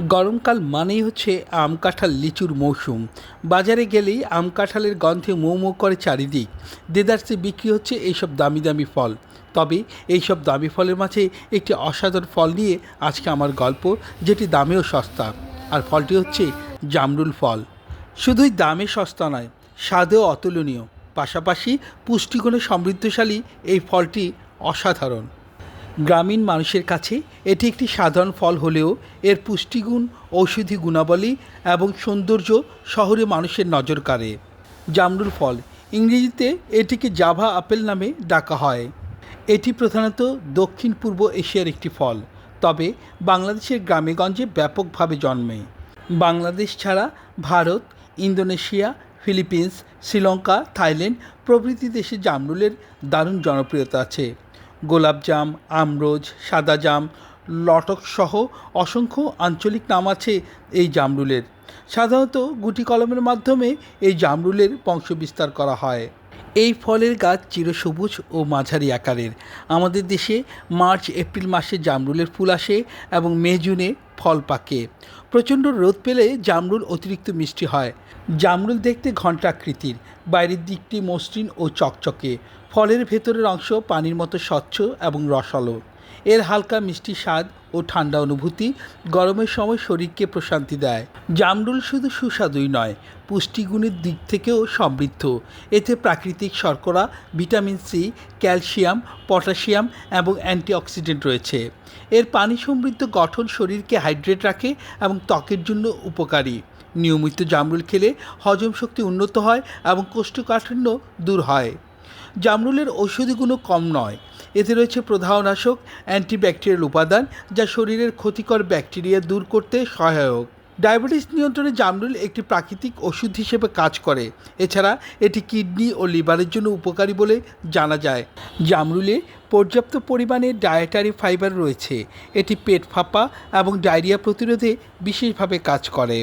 গরমকাল মানেই হচ্ছে আম কাঁঠাল লিচুর মৌসুম। বাজারে গেলেই আম কাঁঠালের গন্ধে মৌ মৌ করে চারিদিক। দেদার্সে বিক্রি হচ্ছে এইসব দামি দামি ফল। তবে এইসব দামি ফলের মাঝে একটি অসাধারণ ফল নিয়ে আজকে আমার গল্প, যেটি দামেও সস্তা। আর ফলটি হচ্ছে জামরুল ফল। শুধুই দামে সস্তা নয়, স্বাদেও অতুলনীয়। পাশাপাশি পুষ্টিগুণে সমৃদ্ধশালী এই ফলটি অসাধারণ। গ্রামীণ মানুষের কাছে এটি একটি সাধারণ ফল হলেও এর পুষ্টিগুণ, ঔষধি গুণাবলী এবং সৌন্দর্য শহরে মানুষের নজর কাড়ে। জামরুল ফল, ইংরেজিতে এটিকে জাভা আপেল নামে ডাকা হয়। এটি প্রধানত দক্ষিণ পূর্ব এশিয়ার একটি ফল, তবে বাংলাদেশের গ্রামেগঞ্জে ব্যাপকভাবে জন্মে। বাংলাদেশ ছাড়া Bharat, Indonesia, Philippines, Sri Lanka, Thailand প্রভৃতি দেশে জামরুলের দারুণ জনপ্রিয়তা আছে। গোলাপজাম, আমরোজ সাদা জাম লটক সহ অসংখ্য আঞ্চলিক নাম আছে এই জামরুলের। সাধারণত গুটি কলমের মাধ্যমে এই জামরুলের বংশবিস্তার করা হয়। এই ফলের গাছ চিরসবুজ ও মাঝারি আকারের। আমাদের দেশে মার্চ, এপ্রিল মাসে জামরুলের ফুল আসে এবং মে, জুনে ফল পাকে। প্রচণ্ড রোদ পেলে জামরুল অতিরিক্ত মিষ্টি হয়। জামরুল দেখতে ঘণ্টাকৃতির, বাইরের দিকটি মসৃণ ও চকচকে। ফলের ভেতরের অংশ পানির মতো স্বচ্ছ এবং রসালো। এর হালকা মিষ্টি স্বাদ ও ঠান্ডা অনুভূতি গরমের সময় শরীরকে প্রশান্তি দেয়। জামরুল শুধু সুস্বাদুই নয়, পুষ্টিগুণের দিক থেকেও সমৃদ্ধ। এতে প্রাকৃতিক শর্করা, ভিটামিন সি, ক্যালসিয়াম, পটাশিয়াম এবং অ্যান্টিঅক্সিডেন্ট রয়েছে। এর পানি সমৃদ্ধ গঠন শরীরকে হাইড্রেট রাখে এবং ত্বকের জন্য উপকারী। নিয়মিত জামরুল খেলে হজম শক্তি উন্নত হয় এবং কোষ্ঠকাঠিন্য দূর হয়। জামরুলের ঔষধি গুণও কম নয়। এতে রয়েছে প্রধানাশক অ্যান্টিব্যাকটেরিয়াল উপাদান যা শরীরের ক্ষতিকর ব্যাকটেরিয়া দূর করতে সহায়ক। ডায়াবেটিস নিয়ন্ত্রণে জামরুল একটি প্রাকৃতিক ওষুধ হিসেবে কাজ করে। এছাড়া এটি কিডনি ও লিভারের জন্য উপকারী বলে জানা যায়। জামরুলে পর্যাপ্ত পরিমাণে ডায়েটারি ফাইবার রয়েছে। এটি পেট ফাঁপা এবং ডায়রিয়া প্রতিরোধে বিশেষভাবে কাজ করে।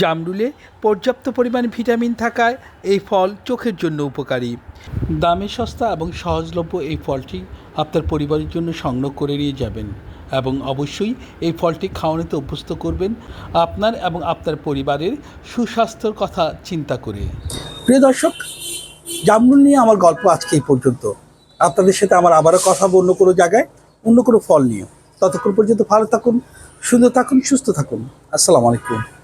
জামরুলে পর্যাপ্ত পরিমাণে ভিটামিন থাকায় এই ফল চোখের জন্য উপকারী। দামে সস্তা এবং সহজলভ্য এই ফলটি আপনার পরিবারের জন্য সংগ্রহ করে নিয়ে যাবেন। এবং অবশ্যই এই ফলটি খাওয়ানোতে অভ্যস্ত করবেন আপনার এবং আপনার পরিবারের সুস্বাস্থ্যর কথা চিন্তা করে। প্রিয় দর্শক, জামরুল নিয়ে আমার গল্প আজকে এই পর্যন্ত। আপনাদের সাথে আমার আবারও কথা অন্য কোনো জায়গায়, অন্য কোনো ফল নিয়ে। ততক্ষণ পর্যন্ত ভালো থাকুন, সুন্দর থাকুন, সুস্থ থাকুন। আসসালামু আলাইকুম।